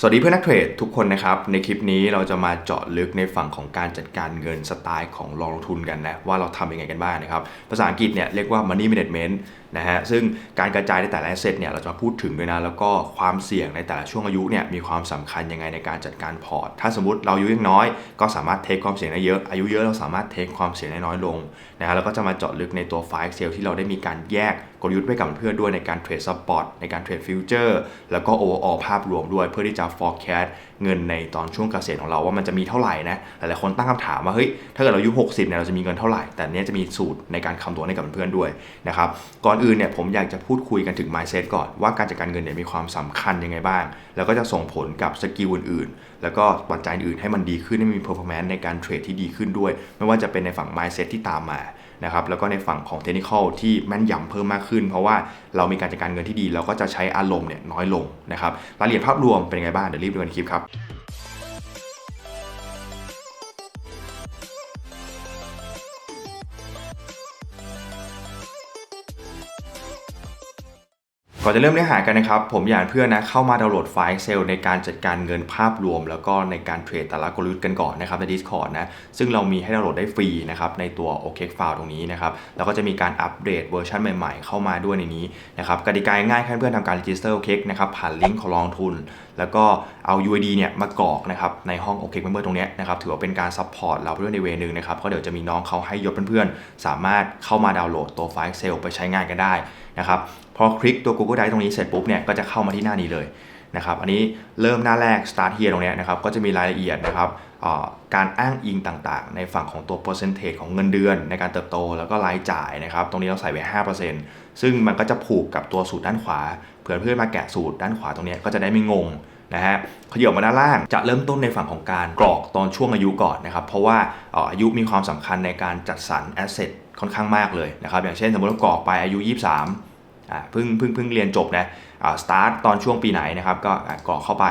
สวัสดีเพื่อนนักเทรดทุกคนนะครับ ในคลิปนี้เราจะมาเจาะลึกในฝั่งของการจัดการเงินสไตล์ของลงทุนกันนะ ว่าเราทำยังไงกันบ้างนะครับ ภาษาอังกฤษเนี่ยเรียกว่า money management นะฮะซึ่งการกระจายในแต่ละ asset เนี่ยเราจะมาพูดถึงด้วยนะแล้วก็ความเสี่ยงในแต่ละช่วงอายุเนี่ยมีความสำคัญยังไงในการจัดการพอร์ต ถ้าสมมติเราอายุยังน้อย ก็สามารถเทคความเสี่ยงได้เยอะอายุเยอะเราสามารถเทคความเสี่ยงได้น้อยลงนะฮะแล้วก็จะมาเจาะลึกในตัวไฟล์ Excel ที่เราได้มีการแยกกลยุทธ์ไว้กับเพื่อนด้วยในการเทรดสปอร์ตในการเทรดฟิวเจอร์แล้วก็ overall ภาพรวมด้วยเพื่อที่จะ forecast เงินในตอนช่วงเกษียณของเราว่ามันจะมีเท่าไหร่นะหลายๆคนตั้งคำถามว่าเฮ้ยถ้าเกิดเราอายุ 60เนี่ยเราจะมีเงินเท่าไหร่แต่เนี้ยจะมีสูตรในการคำนวณให้กับเพื่อนด้วยนะครับก่อนอื่นเนี่ยผมอยากจะพูดคุยกันถึง mindset ก่อนว่าการจัดการเงินเนี่ยมีความสำคัญยังไงบ้าง แล้วก็จะส่งผลกับสกิลอื่นๆ แล้วก็ปัจจัยอื่นให้มันดีขึ้นให้มี performance ในการเทรดที่ดีขึ้นด้วย ไม่ว่าจะเป็นในฝั่ง mindset ที่ตามมานะครับแล้วก็ในฝั่งของ technical ที่แม่นยำเพิ่มมากขึ้น เพราะว่าเรามีการจัดการเงินที่ดี เราก็จะใช้อารมณ์เนี่ยน้อยลงนะครับรายละเอียดภาพรวมเป็นยังไงบ้างเดี๋ยวรีบดูกันในคลิปครับ ก่อนจะเริ่มเนื้อหากันนะครับ ผมอยากให้เพื่อนนะเข้ามาดาวน์โหลดไฟล์ Excel ในการจัดการเงินภาพรวม แล้วก็ในการเทรดแต่ละกลยุทธ์กันก่อนนะครับใน Discord นะซึ่งเรามีให้ดาวน์โหลดได้ฟรีนะครับในตัว OK File ตรงนี้นะครับแล้วก็จะมีการอัปเดตเวอร์ชันใหม่ๆ เข้ามาด้วยในนี้นะครับกติกาง่ายๆแค่เพื่อนทำการ register OK นะครับผ่านลิงก์ของลองทุน แล้วก็เอา UID เนี่ยมากรอกนะครับในห้อง OK Member ตรงนี้นะครับถือว่าเป็นการซัพพอร์ตเราเพื่อนในเวนึงนะครับเพราะเดี๋ยวจะมีน้องเขาให้ยศเพื่อนๆสามารถเข้ามาดาวน์โหลดตัวไฟล์ Excel ไปใช้งานกันได้นะครับ พอคลิกตัว Google Drive ตรงนี้เสร็จปุ๊บเนี่ยก็จะเข้ามาที่หน้านี้เลยนะครับอันนี้เริ่มหน้าแรก start here ตรงนี้นะครับก็จะมีรายละเอียดนะครับการอ้างอิงต่างๆ ในฝั่งของตัว percentage ของเงินเดือน ในการเติบโตแล้วก็รายจ่ายนะครับตรงนี้เราใส่ไว้ 5%ซึ่งมันก็จะผูกกับตัวสูตรด้านขวา เผื่อเพื่อนมาแกะสูตรด้านขวาตรงนี้ก็จะได้ไม่งงนะฮะขยับมาด้านล่างจะเริ่มต้นในฝั่งของการกรอกตอนช่วงอายุก่อนนะครับเพราะว่าอายุมีความสำคัญในการจัดสรร asset ค่อนข้างมากเลยนะครับอย่างเช่นสมมติว่ากรอกไปอายุ 23 เพิ่งเพิ่งเพิ่งเรียนจบนะสตาร์ทตอนช่วงปีไหนนะครับก็กรอกเข้าไป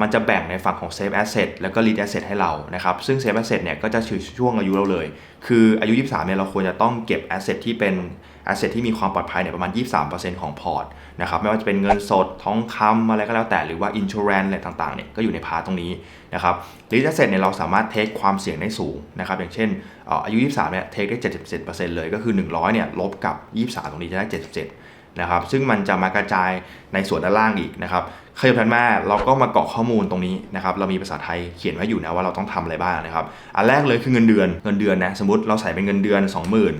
มันจะแบ่งในฝั่งของ Save Asset แล้วก็ Lead Asset ให้เรานะครับ ซึ่ง Save Asset เนี่ยก็จะถือช่วงอายุเราเลย คืออายุ 23เนี่ยเราควรจะต้องเก็บ Asset ที่เป็น Asset ที่มีความปลอดภัยเนี่ยประมาณ 23%ของพอร์ตนะครับไม่ว่าจะเป็นเงินสดทองคำอะไรก็แล้วแต่หรือว่า Insurance อะไรต่างๆเนี่ยก็อยู่ในพาร์ตตรงนี้นะครับ Lead Asset เนี่ยเราสามารถเทคความเสี่ยงได้สูงนะครับอย่างเช่นอายุ 23เนี่ยเทคได้ 77%เลยก็คือ 100เนี่ยลบกับ 23 ตรงนี้จะได้ 77 นะครับซึ่งมันจะมากระจายในส่วนด้านล่างอีกนะครับขยับถัดมาเราก็มาเกรอกข้อมูลตรงนี้นะครับเรามีภาษาไทยเขียนไว้อยู่นะว่าเราต้องทำอะไรบ้างนะครับอันแรกเลยคือเงินเดือนเงินเดือนนะสมมติเราใส่เป็นเงินเดือน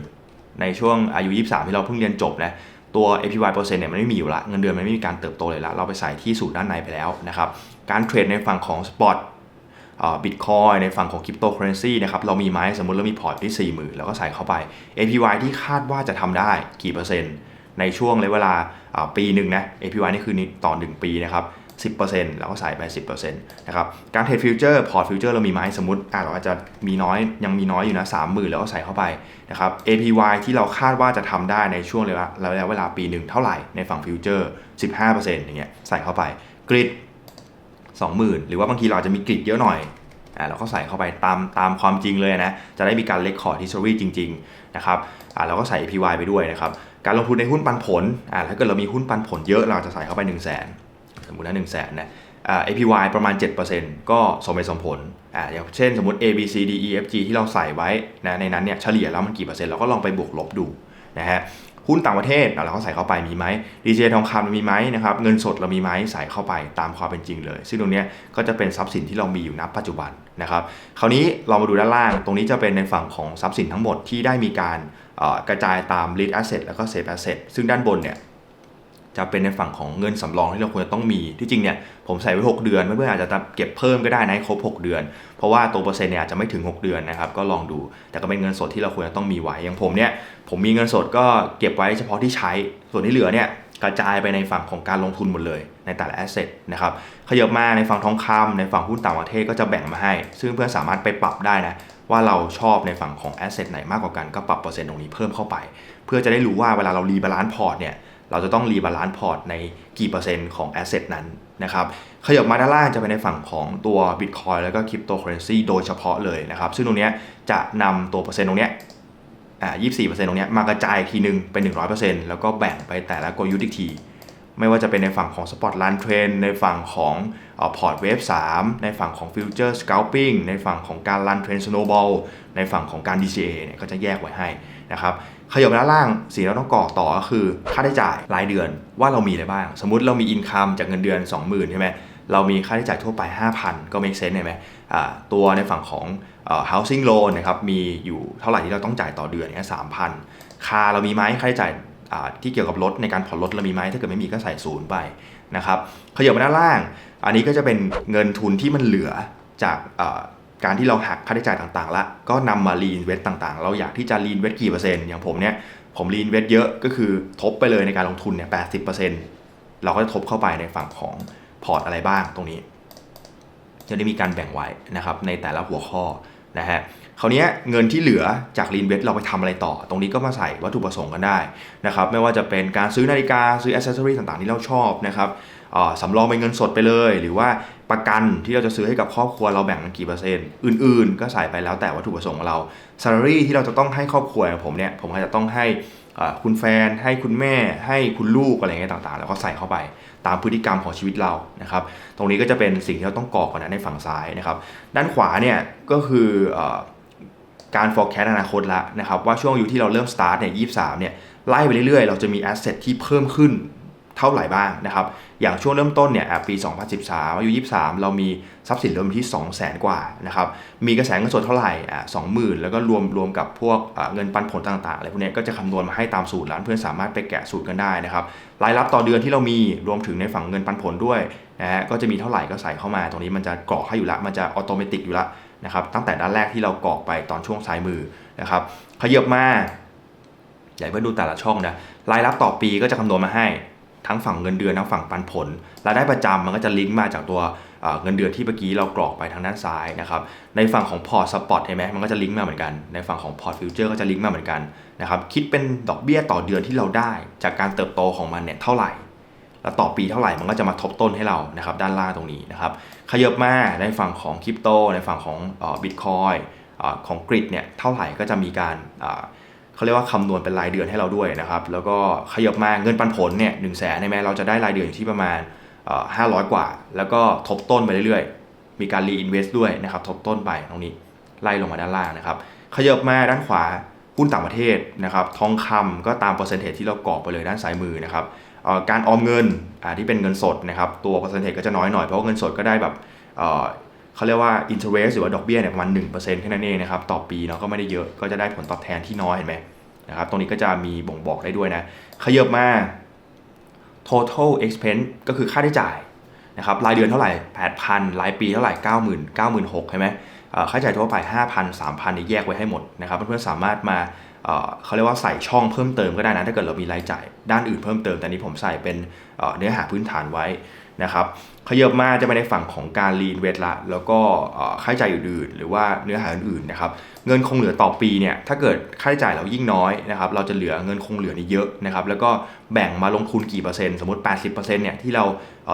20,000 ในช่วงอายุ 23 ที่เราเพิ่งเรียนจบนะตัว APY เปอร์เซ็นต์เนี่ยมันไม่มีอยู่ละเงินเดือนมันไม่มีการเติบโตเลยละเราไปใส่ที่สูตรด้านในไปแล้วนะครับการเทรดในฝั่งของสปอตบิตคอยในฝั่งของคริปโตเคอเรนซีนะครับเรามีไหมสมมติเรามีพอร์ตที่ 40,000 แล้วก็ใส่เข้าไป APY ที่คาดว่าจะทำได้กี่เปอร์เซ็นต์ ในช่วงระยะเวลาปีหนึ่งนะ APY นี่คือต่อ 1 ปีนะครับ10%แล้วก็ใส่ไป 10%นะครับ การเทรดฟิวเจอร์ พอร์ตฟิวเจอร์เรามีไหมสมมติอะเราอาจจะมีน้อย ยังมีน้อยอยู่นะ30,000 แล้วก็ใส่เข้าไปนะครับ APY ที่เราคาดว่าจะทำได้ในช่วงระยะเวลาปีหนึ่งเท่าไหร่ในฝั่งฟิวเจอร์ 15%อย่างเงี้ยใส่เข้าไป กริด20,000 หรือว่าบางทีเราจะมีกริดเยอะหน่อย เราก็ใส่เข้าไปตามตามความจริงเลยนะ จะได้มีการเลคคอร์ด history จริงๆนะครับอ่าเราก็ใส่ APY ไปด้วยนะครับ การลงทุนในหุ้นปันผลอ่าถ้าเกิดเรามีหุ้นปันผลเยอะเราจะใส่เข้าไป 1 0 0 0 0แสนสมมุตินะ1 0 0 0 0แสนนะอ่า APY ประมาณ 7%ก็สมเหตุสมผลอ่าอย่างเช่นสมมติ A B C D E F G ที่เราใส่ไว้นะในนั้นเนี่ยเฉลี่ยแล้วมันกี่เปอร์เซ็นต์เราก็ลองไปบวกลบดูนะฮะ หุ้นต่างประเทศเราก็ใส่เข้าไปมีไหมดีเจทองคำมีไหมนะครับเงินสดเรามีไหมใส่เข้าไปตามความเป็นจริงเลย ซึ่งตรงนี้ก็จะเป็นทรัพย์สินที่เรามีอยู่ณปัจจุบันนะครับคราวนี้เรามาดูด้านล่าง ตรงนี้จะเป็นในฝั่งของทรัพย์สินทั้งหมดที่ได้มีการกระจายตาม lead asset แล้วก็ safe asset ซึ่งด้านบนเนี่ย จะเป็นในฝั่งของเงินสำรองที่เราควรจะต้องมี ที่จริงเนี่ยผมใส่ไว้ 6 เดือนเพื่อนๆอาจจะเก็บเพิ่มก็ได้นะครบ 6 เดือน เพราะว่าตัวเปอร์เซ็นต์เนี่ยอาจจะไม่ถึง 6 เดือนนะครับก็ลองดู แต่ก็เป็นเงินสดที่เราควรจะต้องมีไว้ อย่างผมเนี่ยผมมีเงินสดก็เก็บไว้เฉพาะที่ใช้ ส่วนที่เหลือเนี่ยกระจายไปในฝั่งของการลงทุนหมดเลยในแต่ละแอสเซทนะครับขยับมาในฝั่งทองคำในฝั่งหุ้นต่างประเทศก็จะแบ่งมาให้ ซึ่งเพื่อนสามารถไปปรับได้นะว่าเราชอบในฝั่งของแอสเซทไหนมากกว่ากันก็ปรับเปอร์เซ็นต์ตรงนี้เพิ่มเข้าไป เพื่อจะได้รู้ว่าเวลาเรารีบาลานซ์พอร์ตเนี่ย เราจะต้องรีบาลานซ์พอร์ตในกี่เปอร์เซ็นต์ของแอสเซทนั้นนะครับขยับมาด้านล่างจะเป็นในฝั่งของตัว Bitcoin แล้วก็คริปโตเคอเรนซีโดยเฉพาะเลยนะครับซึ่งตรงนี้จะนำตัวเปอร์เซ็นต์ตรงนี้อ่า24%ตรงนี้มากระจายทีนึงเป็น 100%แล้วก็แบ่งไปแต่ละกลยุทธ์อีกทีไม่ว่าจะเป็นในฝั่งของ Spot Run Trend ในฝั่งของพอร์ตเวฟ3ในฝั่งของ Future Scalping ในฝั่งของการ Run Trend Snowball ในฝั่งของการ DCA เนี่ยก็จะแยกไว้ให้นะครับ ขยับด้านล่างสิ่งที่เราต้องกรอกต่อก็คือค่าใช้จ่ายรายเดือนว่าเรามีอะไรบ้าง สมมติเรามีอินคัมจากเงินเดือน 20,000ใช่ไหมเรามีค่าใช้จ่ายทั่วไป 5,000 ก็ make sense ใช่ไหมตัวในฝั่งของ housing loan นะครับมีอยู่เท่าไหร่ที่เราต้องจ่ายต่อเดือนเนี่ยสามพันคาเรามีไหมค่าใช้จ่ายที่เกี่ยวกับรถในการผ่อนรถเรามีไหมถ้าเกิดไม่มีก็ใส่ศูนย์ไปนะครับขยับมาด้านล่าง อันนี้ก็จะเป็นเงินทุนที่มันเหลือจาก การที่เราหักค่าใช้จ่ายต่างๆ ละ ก็นำมารีนเวทต่างๆ เราอยากที่จะรีนเวทกี่เปอร์เซ็นต์ อย่างผมเนี่ย ผมรีนเวทเยอะก็คือทบไปเลยในการลงทุนเนี่ยแปเราก็จะทบเข้าไปในฝั่งของพอร์ตอะไรบ้างตรงนี้ จะได้มีการแบ่งไว้นะครับในแต่ละหัวข้อ นะฮะคราวนี้เงินที่เหลือจากรีนเวสเราไปทำอะไรต่อ ตรงนี้ก็มาใส่วัตถุประสงค์กันได้นะครับไม่ว่าจะเป็นการซื้อนาฬิกาซื้ออ c เซสซอรีต่างๆที่เราชอบนะครับสำรองเป็นเงินสดไปเลย หรือว่าประกันที่เราจะซื้อให้กับครอบครัวเราแบ่งกันกี่เปอร์เซ็นต์อื่น ๆ ก็ใส่ไปแล้วแต่วัตถุประสงค์ของเรา salary ที่เราจะต้องให้ครอบครัวผมเนี่ยผมก็จะต้องให้ คุณแฟนให้คุณแม่ให้คุณลูกอะไรเงี้ยต่างๆ แล้วก็ใส่เข้าไปตามพฤติกรรมของชีวิตเรานะครับ ตรงนี้ก็จะเป็นสิ่งที่เราต้องกรอกก่อนนะในฝั่งซ้ายนะครับ ด้านขวาเนี่ยก็คือการ forecast อนาคตแล้วนะครับว่าช่วงอายุที่เราเริ่ม start เนี่ย23เนี่ยไล่ไปเรื่อยๆ เราจะมี asset ที่เพิ่มขึ้น เท่าไหร่บ้างนะครับ อย่างช่วงเริ่มต้นเนี่ยปี 2013 อายุ 23 เรามีทรัพย์สินริ่มที่ 2 0 0 0 0 0กว่านะครับ มีกระแสเงินสดเท่าไหร่อ่า20,000แล้วก็รวมรวมกับพวกเงินปันผลต่างๆอะไรพวกนี้ก็จะคำนวณมาให้ตามสูตรแล้วเพื่อนสามารถไปแกะสูตรกันได้นะครับ รายรับต่อเดือนที่เรามีรวมถึงในฝั่งเงินปันผลด้วยนะฮะ ก็จะมีเท่าไหร่ก็ใส่เข้ามา ตรงนี้มันจะกรอกให้อยู่ละ มันจะอัตโนมัติอยู่ละนะครับ ตั้งแต่ด้านแรกที่เรากรอกไปตอนช่วงซ้ายมือนะครับขยับมาใหญ่เพื่อดูแต่ละช่องนะ รายรับต่อปีก็จะคำนวณมาให้ ทั้งฝั่งเงินเดือนทั้งฝั่งปันผลรายได้ประจำมันก็จะลิงก์มาจากตัวเงินเดือนที่เมื่อกี้เรากรอกไปทางด้านซ้ายนะครับในฝั่งของพอร์ตสปอตเห็นไหมมันก็จะลิงก์มาเหมือนกันในฝั่งของพอร์ตฟิวเจอร์ก็จะลิงก์มาเหมือนกันนะครับคิดเป็นดอกเบี้ยต่อเดือนที่เราได้ จากการเติบโตของมันเนี่ยเท่าไหร่ แล้วต่อปีเท่าไหร่มันก็จะมาทบต้นให้เรานะครับด้านล่างตรงนี้นะครับขยับมาในฝั่งของคริปโตในฝั่งของบิตคอยของกริดเนี่ยเท่าไหร่ก็จะมีการ เขาเรียกว่าคำนวณเป็นรายเดือนให้เราด้วยนะครับ แล้วก็ขยับมาเงินปันผลเนี่ยหนึ่งแสนใช่ไหมเราจะได้รายเดือนอยู่ที่ประมาณห้าร้อยกว่า แล้วก็ทบต้นไปเรื่อยๆ มีการรีอินเวสต์ด้วยนะครับ ทบต้นไปตรงนี้ไล่ลงมาด้านล่างนะครับ ขยับมาด้านขวาหุ้นต่างประเทศนะครับ ทองคำก็ตามเปอร์เซ็นต์ที่เรากรอกไปเลยด้านซ้ายมือนะครับการออมเงินที่เป็นเงินสดนะครับ ตัวเปอร์เซ็นต์ก็จะน้อยหน่อยเพราะว่าเงินสดก็ได้แบบ เขาเรียกว่า interest หรือว่าดอกเบี้ยเนี่ยประมาณ1%แค่นั้นเองนะครับต่อปีเนาะก็ไม่ได้เยอะก็จะได้ผลตอบแทนที่น้อยเห็นไหมนะครับตรงนี้ก็จะมีบ่งบอกได้ด้วยนะขยับมา total expense ก็คือค่าใช้จ่ายนะครับรายเดือนเท่าไหร่ 8,000 รายปีเท่าไหร่ 90,000 96,000ใช่ไหมค่าใช้จ่ายทั่วไป 5,000 3,000นี่แยกไว้ให้หมดนะครับเพื่อนๆสามารถมาเขาเรียกว่าใส่ช่องเพิ่มเติมก็ได้นะถ้าเกิดเรามีรายจ่ายด้านอื่นเพิ่มเติมแต่นี้ผมใส่เป็นเนื้อหาพื้นฐานไว้ นะครับขยับมาจะไปในฝั่งของการรีนเวทละ แล้วก็ค่าใช้จ่ายอื่นๆ หรือว่าเนื้อหาอื่นๆนะครับเงินคงเหลือต่อปีเนี่ยถ้าเกิดค่าใช้จ่ายเรายิ่งน้อยนะครับเราจะเหลือเงินคงเหลือนี่เยอะนะครับแล้วก็แบ่งมาลงทุนกี่เปอร์เซ็นต์สมมติ 80%เนี่ยที่เรา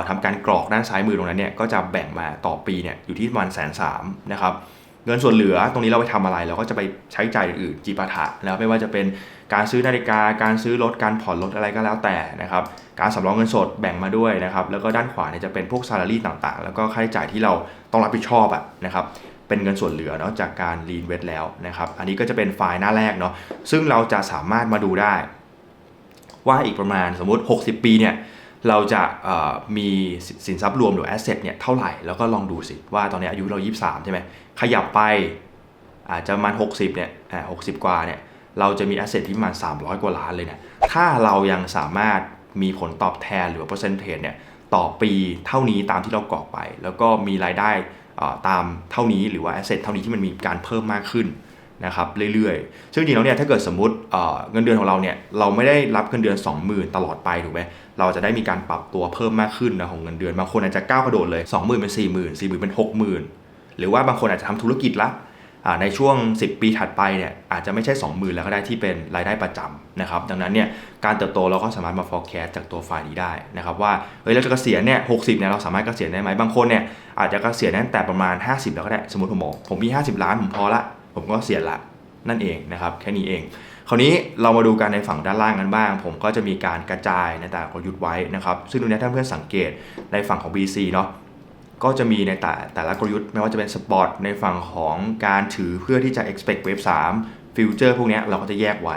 ทำการกรอกด้านซ้ายมือตรงนั้นเนี่ยก็จะแบ่งมาต่อปีเนี่ยอยู่ที่ประมาณแสนสามนะครับเงินส่วนเหลือตรงนี้เราไปทำอะไรเราก็จะไปใช้จ่ายอื่นจีปาถะแล้วไม่ว่าจะเป็น การซื้อนาฬิกา การซื้อรถ การผ่อนรถอะไรก็แล้วแต่นะครับ การสำรองเงินสดแบ่งมาด้วยนะครับ แล้วก็ด้านขวาเนี่ยจะเป็นพวกซาลารีต่างๆ แล้วก็ค่าใช้จ่ายที่เราต้องรับผิดชอบอะนะครับ เป็นเงินส่วนเหลือเนาะจากการรีนเวทแล้วนะครับ อันนี้ก็จะเป็นไฟล์หน้าแรกเนาะ ซึ่งเราจะสามารถมาดูได้ ว่าอีกประมาณสมมติ 60 ปีเนี่ยเราจะมีสินทรัพย์รวมหรือแอสเซทเนี่ยเท่าไหร่ แล้วก็ลองดูสิว่าตอนนี้อายุเรา 23 ใช่ไหมขยับไปอาจจะมาณ60เนี่ยอ่า60 กว่าเนี่ย เราจะมีแอสเซทที่มาณ300 กว่าล้านเลยเนะถ้าเรายังสามารถมีผลตอบแทนหรือเปอร์เซ็นต์เทจเนี่ยต่อปีเท่านี้ตามที่เรากรอกไป แล้วก็มีรายได้ตามเท่านี้หรือว่าแอสเซทเท่านี้ที่มันมีการเพิ่มมากขึ้นนะครับเรื่อยๆ ซึ่งจริงแล้วเนี่ยถ้าเกิดสมมติเงินเดือนของเราเนี่ยเราไม่ได้รับเงินเดือน 20,000 ตลอดไปถูกไหมเราจะได้มีการปรับตัวเพิ่มมากขึ้นนะของเงินเดือนบางคนอาจจะก้าวกระโดดเลย 20,000 เป็น 40,000 40,000 เป็น 60,000 หรือว่าบางคนอาจจะทำธุรกิจละ ในช่วง 10 ปีถัดไปเนี่ยอาจจะไม่ใช่ 20,000 แล้วก็ได้ที่เป็นรายได้ประจำนะครับดังนั้นเนี่ยการเติบโตเราก็สามารถมา forecast จากตัวไฟล์นี้ได้นะครับว่าเฮ้ยเราจะเกษียณเนี่ย60เนี่ยเราสามารถเกษียณได้ไหมบางคนเนี่ยอาจจะเกษียณตั้งแต่ประมาณ 50 แล้วก็ได้สมมติผมบอกผมมี 50 ล้านผมพอละ ผมก็เกษียณละนั่นเองนะครับแค่นี้เอง คราวนี้เรามาดูกันในฝั่งด้านล่างกันบ้าง ผมก็จะมีการกระจายในแต่ละกลยุทธ์ไว้นะครับซึ่งตรงนี้ถ้าเพื่อนสังเกตในฝั่งของ BC เนาะ ก็จะมีในแต่แต่ละกลยุทธ์ไม่ว่าจะเป็นสปอร์ตในฝั่งของการถือเพื่อที่จะ expect wave 3ฟิวเจอร์พวกนี้เราก็จะแยกไว้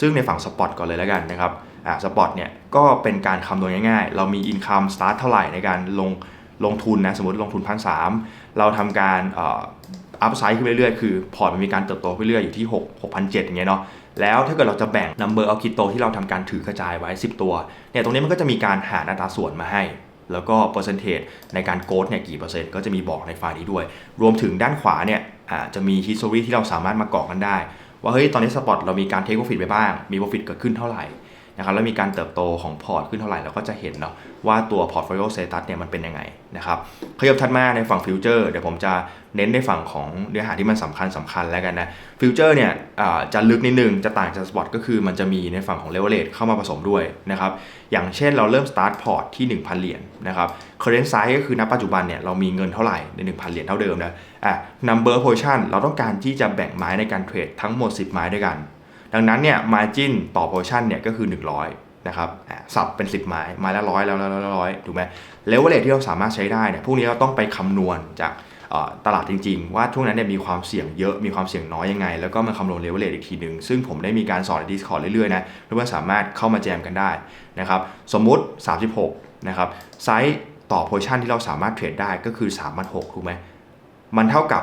ซึ่งในฝั่งสปอร์ตก่อนเลยแล้วกันนะครับอ่าสปอร์ตเนี่ยก็เป็นการคำนวณง่ายๆ เรามี income start เท่าไหร่ในการลงลงทุนนะสมมติลงทุนพันสามเราทำการอัพไซด์ขึ้นเรื่อยๆ คือพอร์ตมันมีการเติบโตขึ้นเรื่อยอยู่ที่ 6 6,700อย่างเงี้ยเนาะแล้วถ้าเกิดเราจะแบ่ง number of crypto ที่เราทำการถือกระจายไว้ 10 ตัวเนี่ยตรงนี้มันก็จะมีการหาอัตราส่วนมาให้ แล้วก็เปอร์เซนเทจในการโกดเนี่ยกี่เปอร์เซ็นต์ก็จะมีบอกในไฟล์นี้ด้วย รวมถึงด้านขวาเนี่ยจะมี history ที่เราสามารถมากรอกกันได้ ว่าเฮ้ยตอนนี้สปอตเรามีการเทคโปรฟิตไปบ้าง มีโปรฟิตเกิดขึ้นเท่าไหร่ นะครับแล้วมีการเติบโตของพอร์ตขึ้นเท่าไหร่เราก็จะเห็นเนาะว่าตัวพอร์ตโฟลิโอเซตัสเนี่ยมันเป็นยังไงนะครับขยับถัดมาในฝั่งฟิวเจอร์เดี๋ยวผมจะเน้นในฝั่งของเนื้อหาที่มันสำคัญสำคัญแล้วกันนะฟิวเจอร์เนี่ยจะลึกนิดนึงจะต่างจากสปอตก็คือมันจะมีในฝั่งของเลเวลเลตเข้ามาผสมด้วยนะครับอย่างเช่นเราเริ่มสตาร์ทพอร์ตที่ 1,000 เหรียญนะครับ current size ก็คือณปัจจุบันเนี่ยเรามีเงินเท่าไหร่ใน 1,000 เหรียญเท่าเดิมนะอะ number position เราต้องการที่จะแบ่งไม้ในการเทรดทั้งหมด 10 ไม้ด้วยกัน ดังนั้นเนี่ย margin ต่อ position เนี่ยก็คือ 100นะครับสับเป็น 10 ไม้ไม้ละร้อยแล้วแล้วร้อยถูกไหมเลเวลเลทที่เราสามารถใช้ได้เนี่ยพวกนี้เราต้องไปคำนวณจากตลาดจริงๆ ว่าช่วงนั้นเนี่ยมีความเสี่ยงเยอะมีความเสี่ยงน้อยยังไง แล้วก็มาคำนวณเลเวลเลทอีกทีหนึ่งซึ่งผมได้มีการสอนใน Discord เรื่อยๆนะเพื่อนสามารถเข้ามาแจมกันได้นะครับสมมุติ 36นะครับไซส์ต่อโพซิชันที่เราสามารถเทรดได้ก็คือ3 6 0 0ถูกไหมมันเท่ากับ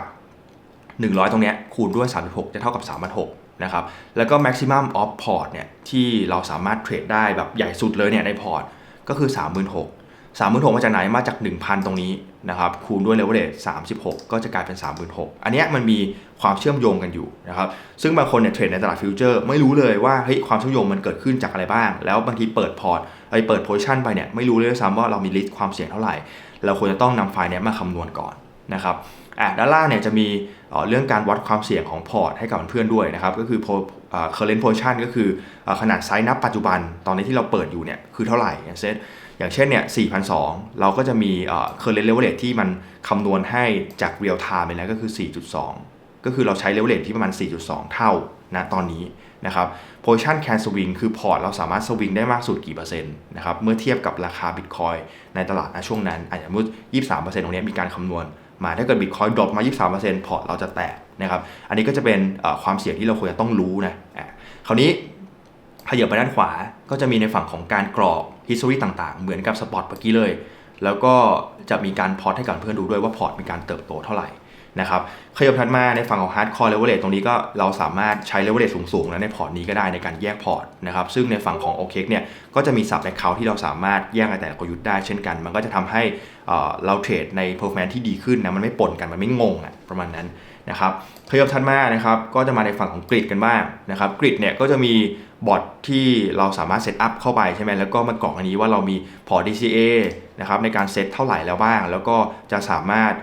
100 ตรงนี้คูณด้วย 36 จะเท่ากับ3 6 0 0นะครับแล้วก็ maximum of port เนี่ยที่เราสามารถเทรดได้แบบใหญ่สุดเลยเนี่ยในพอร์ตก็คือ 36,000 36,000มาจากไหนมาจาก 1,000 ตรงนี้นะครับคูณด้วยเลเวลเลท36 ก็จะกลายเป็น 36,000 อันนี้มันมีความเชื่อมโยงกันอยู่นะครับซึ่งบางคนเนี่ยเทรดในตลาดฟิวเจอร์ไม่รู้เลยว่าเฮ้ยความเชื่อมโยงมันเกิดขึ้นจากอะไรบ้าง แล้วบางทีเปิดพอร์ตไปเปิดโพซิชันไปเนี่ยไม่รู้เลยซ้ำว่าเรามีลิสต์ความเสี่ยงเท่าไหร่ เราควรจะต้องนำไฟล์นี้มาคำนวณก่อนนะครับอะด้านล่างเนี่ยจะมี เรื่องการวัดความเสี่ยงของพอร์ตให้กับเพื่อนด้วยนะครับ ก็คือ current position ก็คือขนาดไซส์นับปัจจุบันตอนนี้ที่เราเปิดอยู่เนี่ยคือเท่าไหร่อย่างเช่นอย่างเช่นเนี่ย4,200เราก็จะมี current leverage ที่มันคำนวณให้จาก real time ไปแล้วก็คือ 4.2 ก็คือเราใช้ leverage ที่ประมาณ 4.2 เท่านะตอนนี้นะครับ position can swing คือพอร์ตเราสามารถสวิงได้มากสุดกี่เปอร์เซ็นต์นะครับเมื่อเทียบกับราคา Bitcoin ในตลาดนช่วงนั้นอาจจะมุด23%ตรงนี้มีการคำนวณ มาถ้าเกิดบิตคอยดรอปมา 23%พอร์ตเราจะแตกนะครับ อันนี้ก็จะเป็นความเสี่ยงที่เราควรจะต้องรู้นะคราวนี้ขยับไปด้านขวาก็จะมีในฝั่งของการกรอก history ต่างๆ เหมือนกับสปอตเมื่อกี้เลย แล้วก็จะมีการพอร์ตให้กับเพื่อนดูด้วยว่าพอร์ตมีการเติบโตเท่าไหร่ นะครับขยับถัดมาในฝั่งของ hardcore leverage ตรงนี้ก็เราสามารถใช้ leverage สูงๆแล้วในพอร์ตนี้ก็ได้ในการแยกพอร์ตนะครับซึ่งในฝั่งของ o k เนี่ยก็จะมี sub account ที่เราสามารถแยกแต่ละกลยุทธ์ได้เช่นกัน มันก็จะทำให้เราเทรดใน performance ที่ดีขึ้นนะมันไม่ปนกันมันไม่งงอะประมาณนั้นนะครับขยับถัดมานะครับก็จะมาในฝั่งของกริดกันบ้างนะครับกริดเนี่ยก็จะมีบอทที่เราสามารถเซตอัพเข้าไปใช่ไหมแล้วก็มากรอกอันนี้ว่าเรามีพอร์ต DCA นะครับในการเซตเท่าไหร่แล้วบ้าง แล้วก็จะสามารถ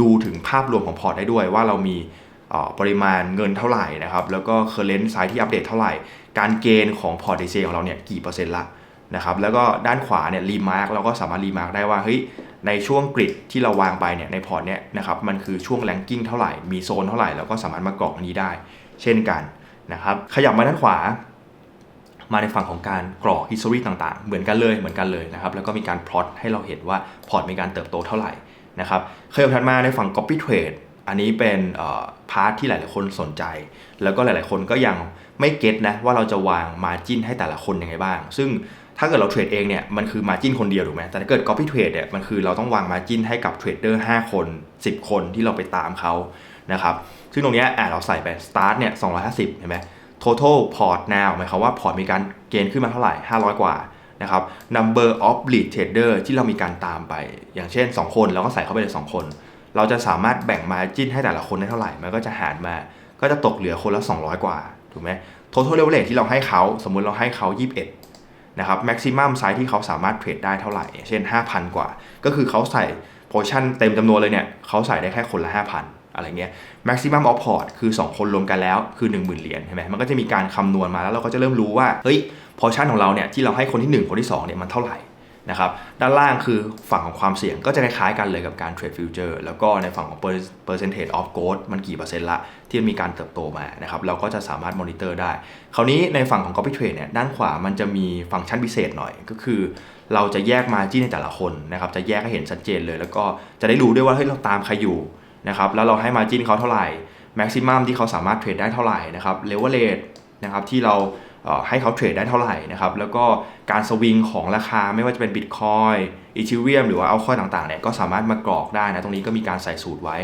ดูถึงภาพรวมของพอร์ตได้ด้วยว่าเรามีปริมาณเงินเท่าไหร่นะครับแล้วก็ current size ที่อัปเดตเท่าไหร่ การเกณฑ์ของพอร์ต DCA ของเราเนี่ยกี่เปอร์เซ็นต์ละนะครับแล้วก็ด้านขวาเนี่ยรีมาร์กเราก็สามารถรีมาร์กได้ว่าเฮ้ยในช่วงกริดที่เราวางไปเนี่ยในพอร์ตเนี่ยนะครับมันคือช่วงแรงกิ้งเท่าไหร่มีโซนเท่าไหร่เราก็สามารถมากรอกนี้ได้ เช่นกันนะครับขยับมาด้านขวา มาในฝั่งของการกรอก history ต่างๆ เหมือนกันเลยเหมือนกันเลยนะครับแล้วก็มีการพลอตให้เราเห็นว่าพอร์ตมีการเติบโตเท่าไหร่นะครับขยับถัดมาในฝั่ง copy trade อันนี้เป็นพาร์ทที่หลาย ๆ คนสนใจ แล้วก็หลาย ๆ คนก็ยังไม่เก็ตนะว่าเราจะวาง margin ให้แต่ละคนยังไงบ้าง ซึ่งถ้าเกิดเราเทรดเองเนี่ยมันคือ margin คนเดียวถูกไหมแต่ถ้าเกิด copy trade เนี่ยมันคือเราต้องวาง margin ให้กับเทรดเดอร์5คน 10 คนที่เราไปตามเขานะครับซึ่งตรงนี้อ่เราใส่ไป start เนี่ย250เห็นไหม total port now หมายความว่าพอร์ตมีการเกณฑ์ขึ้นมาเท่าไหร่ 500 กว่านะครับ number of lead trader ที่เรามีการตามไป อย่างเช่น 2 คนเราก็ใส่เข้าไปเลย 2 คน เราจะสามารถแบ่ง margin ให้แต่ละคนได้เท่าไหร่ มันก็จะหารมา ก็จะตกเหลือคนละ 200 กว่า ถูกไหม total leverage ที่เราให้เขา สมมุติเราให้เขา 21 นะครับ maximum size ที่เขาสามารถเทรดได้เท่าไหร่ เช่น 5,000 กว่า ก็คือเขาใส่ position เต็มจำนวนเลยเนี่ย เขาใส่ได้แค่คนละ 5,000 อะไรเงี้ย maximum of port คือ 2 คนรวมกันแล้วคือ 10,000 เหรียญใช่ไหมมันก็จะมีการคำนวณมาแล้วเราก็จะเริ่มรู้ว่า เฮ้ย portion ของเราเนี่ยที่เราให้คนที่ 1 คนที่ 2เนี่ยมันเท่าไหร่นะครับด้านล่างคือฝั่งของความเสี่ยงก็จะคล้ายๆกันเลยกับการเทรดฟิวเจอร์แล้วก็ในฝั่งของ percentage of growth มันกี่เปอร์เซ็นต์ละที่มีการเติบโตมานะครับเราก็จะสามารถมอนิเตอร์ได้ คราวนี้ในฝั่งของ copy trade เนี่ยด้านขวามันจะมีฟังก์ชันพิเศษหน่อยก็คือ เราจะแยกมาจิ้นในแต่ละคนนะครับจะแยกให้เห็นชัดเจนเลย แล้วก็จะได้รู้ด้วยว่าเฮ้ยเราตามใครอยู่ นะครับแล้วเราให้มาจิ้นเขาเท่าไหร่แม็กซิมัมที่เขาสามารถเทรดได้เท่าไหร่นะครับเลเวลเลทนะครับที่เราให้เขาเทรดได้เท่าไหร่นะครับแล้วก็การสวิงของราคาไม่ว่าจะเป็นบิตคอยอีทิเรียมหรือว่าเอาคอยต่างๆเนี่ยก็สามารถมากรอกได้นะตรงนี้ก็มีการใส่สูตรไว้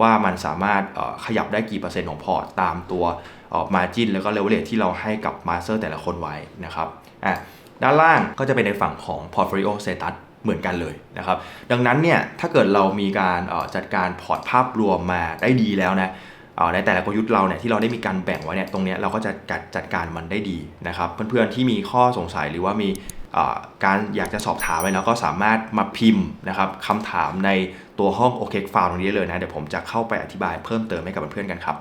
ว่ามันสามารถขยับได้กี่เปอร์เซ็นต์ของพอร์ตตามตัวมาจินแล้วก็เลเวลเลทที่เราให้กับมาสเตอร์แต่ละคนไว้นะครับอะด้านล่างก็จะเป็นในฝั่งของ portfolio status เหมือนกันเลยนะครับ ดังนั้นเนี่ยถ้าเกิดเรามีการจัดการพอร์ตภาพรวมมาได้ดีแล้วนะในแต่ละกลยุทธ์เราเนี่ยที่เราได้มีการแบ่งไว้เนี่ยตรงนี้เราก็จะจัดจัดการมันได้ดีนะครับ เพื่อนๆที่มีข้อสงสัยหรือว่ามีการอยากจะสอบถามอะไรแล้วก็สามารถมาพิมพ์นะครับคำถามในตัวห้อง OK File ตรงนี้เลยนะ เดี๋ยวผมจะเข้าไปอธิบายเพิ่มเติมให้กับเพื่อนๆกันครับ